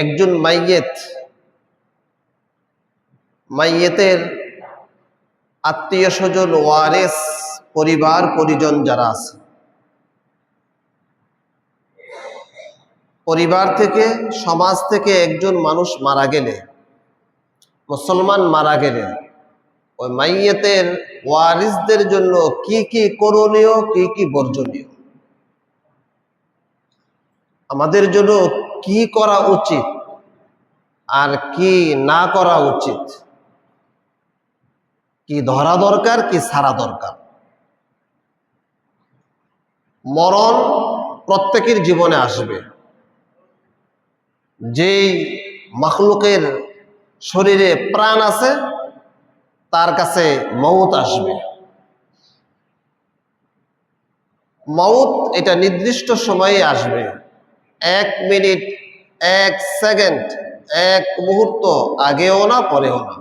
একজন মাইয়েত, মাইয়েতের আত্মীয় স্বজন, ওয়ারেস পরিবার, পরিজন যারা আছে, পরিবার থেকে, সমাজ থেকে একজন মানুষ মারা গেলে, মুসলমান মারা গেলে, ওই মাইয়েতের ওয়ারিসদের জন্য কি কি করণীয়, কি কি বর্জনীয়? আমাদের জন্য কি করা উচিত আর কি না করা উচিত? কি ধরা দরকার, কি সারা দরকার? মরণ প্রত্যেকের জীবনে আসবে। যেই মখলুকের শরীরে প্রাণ আছে, তার কাছে মৌত আসবে। মৌত এটা নির্দিষ্ট সময়ে আসবে। এক মিনিট, এক সেকেন্ড, এক মুহূর্ত আগেও না, পরেও না।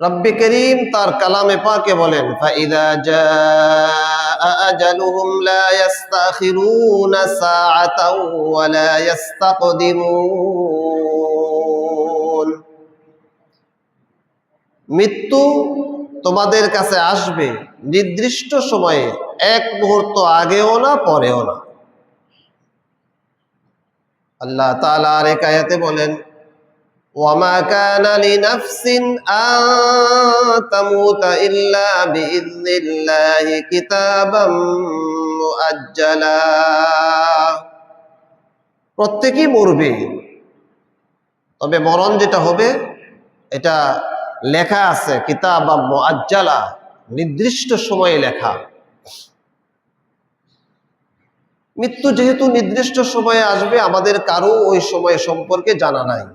রব্বি করিম তার কালামে পাকে বলেন, ফাইদা মৃত্যু তোমাদের কাছে আসবে নির্দিষ্ট সময়ে, এক মুহূর্ত আগেও না, পরেও না। আল্লাহ তালা আর একায়াতে বলেন, ওয়ামা কিতাবাম প্রত্যেকই মরবে, তবে মরণ যেটা হবে, এটা লেখা আছে কিতাব আজ্জালা নির্দিষ্ট সময়ে লেখা। মৃত্যু যেহেতু নির্দিষ্ট সময়ে আসবে, আমাদের কারও ওই সময় সম্পর্কে জানা নাই।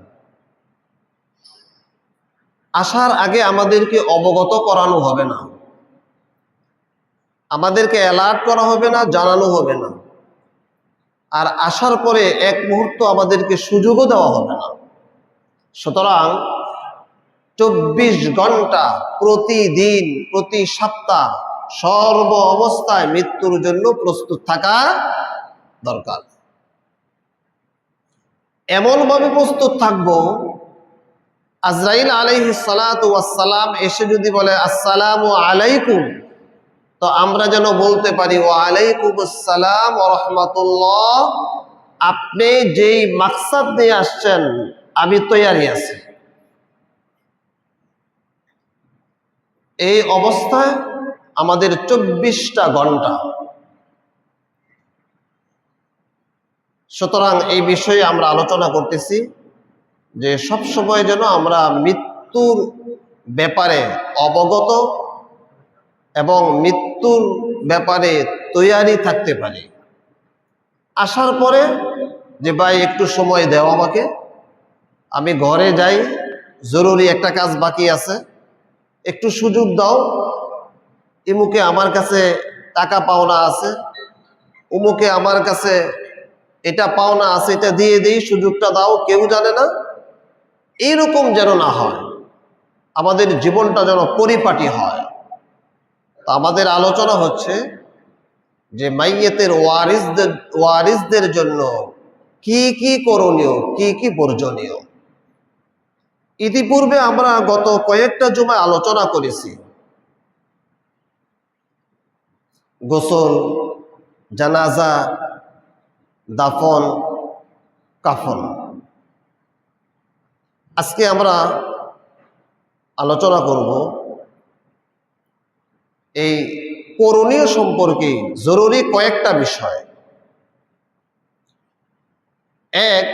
আসার আগে আমাদেরকে অবগত করানো হবে না। আমাদেরকে অ্যালার্ট করা হবে না, জানানো হবে না। আর আসার পরে এক মুহূর্ত আমাদেরকে সুযোগও দেওয়া হবে না। সুতরাং চব্বিশ ঘণ্টা প্রতিদিন, প্রতি সপ্তাহ সর্ব অবস্থায় মৃত্যুর জন্য প্রস্তুত থাকা দরকার। এমনভাবে প্রস্তুত থাকব, আজরাইল আলাইহি সালাম এসে যদি বলে, আসসালাম ও আলাইকুম তো আমরা যেন বলতে পারি ও আলাইকুম আসসালাম রহমতুল্লাহ আপনি যেই মাকসাদ নিয়ে আসছেন, আমি তৈয়ারি আছি। এই অবস্থায় আমাদের চব্বিশটা ঘণ্টা। সুতরাং এই বিষয়ে আমরা আলোচনা করতেছি যে সব সময় যেন আমরা মৃত্যুর ব্যাপারে অবগত এবং মৃত্যুর ব্যাপারে তৈয়ারি থাকতে পারি। আসার পরে যে ভাই একটু সময় দেও আমাকে, আমি ঘরে যাই, জরুরি একটা কাজ বাকি আছে, একটু সুযোগ দাও। ইমুকে আমার কাছে টাকা পাওনা আছে। উমুকে আমার কাছে এটা পাওনা আছে, এটা দিয়ে দিই, সুযোগটা দাও, কেউ জানে না। এইরকম যেন না হয়, আমাদের জীবনটা যেন পরিপাটি হয়। তা আমাদের আলোচনা হচ্ছে যে মাইয়েতের ওয়ারিসদের ওয়ারিসদের জন্য কি কি করণীয়, কি কি বর্জনীয় ইতিপূর্বে আমরা গত কয়েকটা জমায় আলোচনা করেছি। গোসল, জানাজা, দাফন, কাফন। আজকে আমরা আলোচনা করব এই করণীয় সম্পর্কে জরুরি কয়েকটা বিষয়। এক,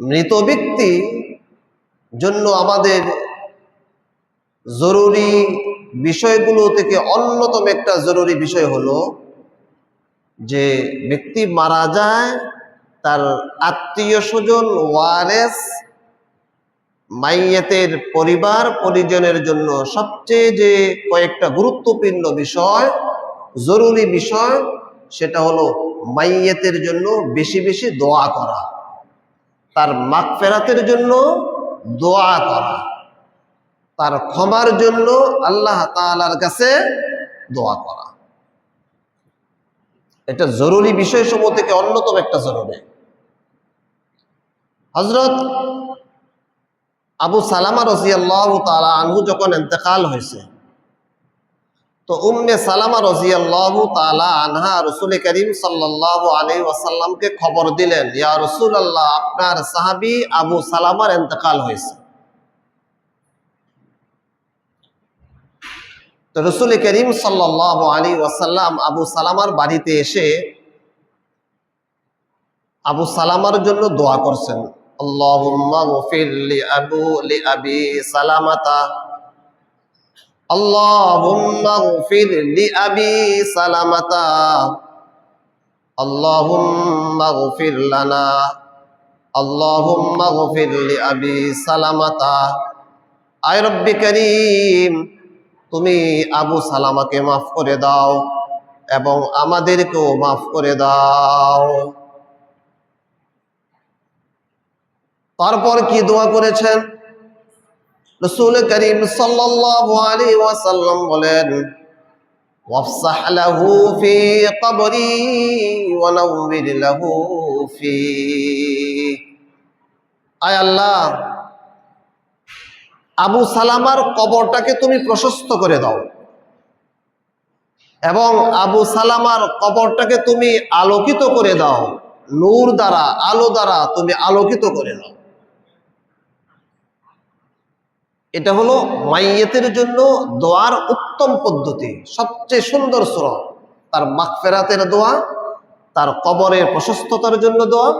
মৃত ব্যক্তি জন্য আমাদের জরুরি বিষয়গুলো থেকে অন্যতম একটা জরুরি বিষয় হলো যে ব্যক্তি মারা যায়, তার আত্মীয় স্বজন, ওয়ারেস, মাইয়েতের পরিবার, পরিজনের জন্য সবচেয়ে যে কয়েকটা গুরুত্বপূর্ণ বিষয়, জরুরি বিষয়, সেটা হলো মাইয়েতের জন্য বেশি বেশি দোয়া করা। তার মাগফেরাতের জন্য দোয়া করা। তার ক্ষমার জন্য আল্লাহ তাআলার কাছে দোয়া করা। এটা জরুরি বিষয়সমূহ থেকে অন্যতম একটা জরুরি। হজরত আবু সালামা রাজিয়াল্লাহু তাআলা আনহু যখন ইন্তেকাল হয়েছে, তো উম্মে সালামা রাজিয়াল্লাহু তাআলা আনহা রাসূল করিম সাল্লাল্লাহু আলাইহি ওয়াসাল্লামকে খবর দিলেন, ইয়া রাসূলুল্লাহ, আপনার সাহাবী আবু সালামার ইন্তেকাল হয়েছে। তো রসুল করিম সাল্লাল্লাহু আলাইহি ওয়াসাল্লাম আবু সালামার বাড়িতে এসে আবু সালামার জন্য দোয়া করছেন। আয় রব্বি করিম তুমি আবু সালামাকে মাফ করে দাও এবং আমাদেরকেও মাফ করে দাও। তারপর কি দোয়া করেছেন? রসুল করিম ওয়াসাল্লাম বলেন আয় আল্লাহ আবু সালামার কবরটাকে তুমি প্রশস্ত করে দাও। এবং আবু সালামার কবরটাকে তুমি আলোকিত করে দাও। নূর দ্বারা, আলো দ্বারা তুমি আলোকিত করে দাও এটা হলো মাইয়েতের জন্য দোয়ার উত্তম পদ্ধতি, সবচেয়ে সুন্দর স্রোত তার মাগফেরাতের দোয়া, তার কবরের প্রশস্ততার জন্য দোয়া।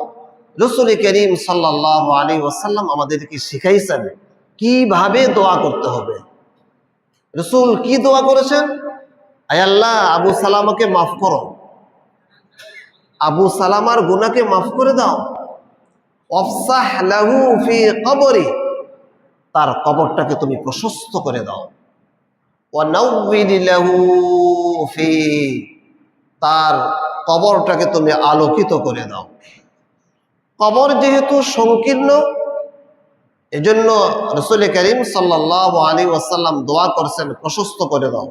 রসুল করিম সাল্লাহ আলী ওয়াসাল্লাম আমাদেরকে শিখাইছেন কীভাবে দোয়া করতে হবে? রসুল কি দোয়া করেছেন? আল্লাহ, আবু সালামাকে মাফ করো। আবু সালামার গুনাকে মাফ করে দাও। অফসাহ লাহু ফি কবরি, তার কবরটাকে তুমি প্রশস্ত করে দাও। তার কবরটাকে তুমি আলোকিত করে দাও। কবর যেহেতু সংকীর্ণ এজন্য রসুল করিম সাল্লাহ আলী ওয়াসাল্লাম দোয়া করছেন, প্রশস্ত করে দাও।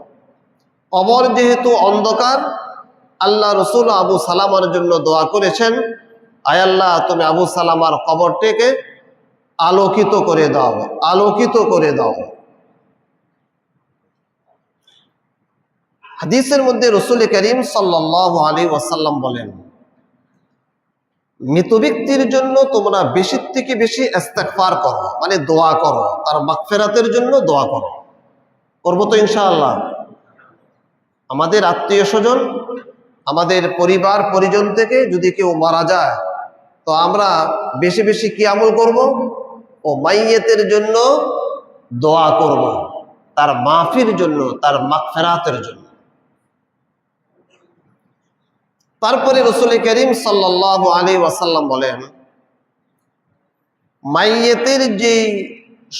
কবর যেহেতু অন্ধকার, আল্লাহ রসুল আবু সালামার জন্য দোয়া করেছেন আয়াল্লাহ তুমি আবু সালামার কবরটিকে আলোকিত করে দাও, আলোকিত করে দাও। হাদিসের মধ্যে রসুল করিম সাল্লাহ আলী ওয়াসাল্লাম বলেন মৃত ব্যক্তির জন্য তোমরা বেশি থেকে বেশি ইস্তেগফার করো মানে দোয়া করো, তার মাগফিরাতের জন্য দোয়া করো। করব তো ইনশাআল্লাহ। আমাদের আত্মীয় স্বজন, আমাদের পরিবার, পরিজন থেকে যদি কেউ মারা যায়, তো আমরা বেশি বেশি কি আমল করব? ও মাইয়েতের জন্য দোয়া করব, তার মাফির জন্য, তার মাগফিরাতের জন্য। তারপরে রসুল করিম সাল্লাহ আলী ওয়াসাল্লাম বলেন, মাইয়েতের যে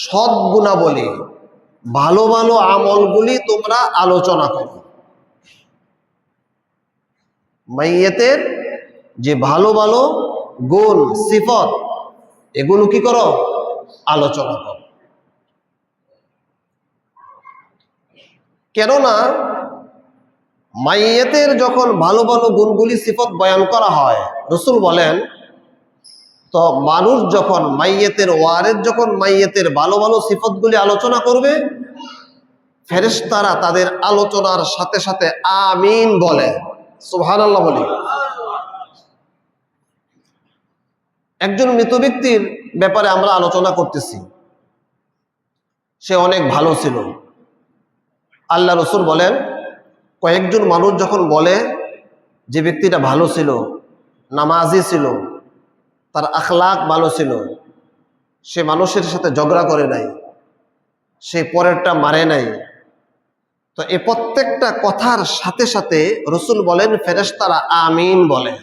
সৎ গুণাবলী, ভালো ভালো আমলগুলি তোমরা আলোচনা করো। মাইয়েতের যে ভালো ভালো গুণ, সিফত, এগুলো কি করো? আলোচনা করো। কেননা মাইয়েতের যখন ভালো ভালো গুণগুলি সিফত বয়ান করা হয়, রসুল বলেন, তো মানুষ যখন মাইয়েতের ওয়ারের যখন মাইয়েতের ভালো ভালো সিফতগুলি আলোচনা করবে, ফেরেশতারা তাদের আলোচনার সাথে সাথে আমিন বলে। সুহান আল্লাহ বলি। একজন মৃত ব্যক্তির ব্যাপারে আমরা আলোচনা করতেছি। সে অনেক ভালো ছিল। আল্লাহ রসুল বলেন কয়েকজন মানুষ যখন বলে যে ব্যক্তিটা ভালো ছিল, নামাজি ছিল, তার আখলাক ভালো ছিল, সে মানুষের সাথে ঝগড়া করে নাই, সে পরেরটা মারে নাই, তো এ প্রত্যেকটা কথার সাথে সাথে রসুল বলেন ফেরেস্তারা আমিন বলে।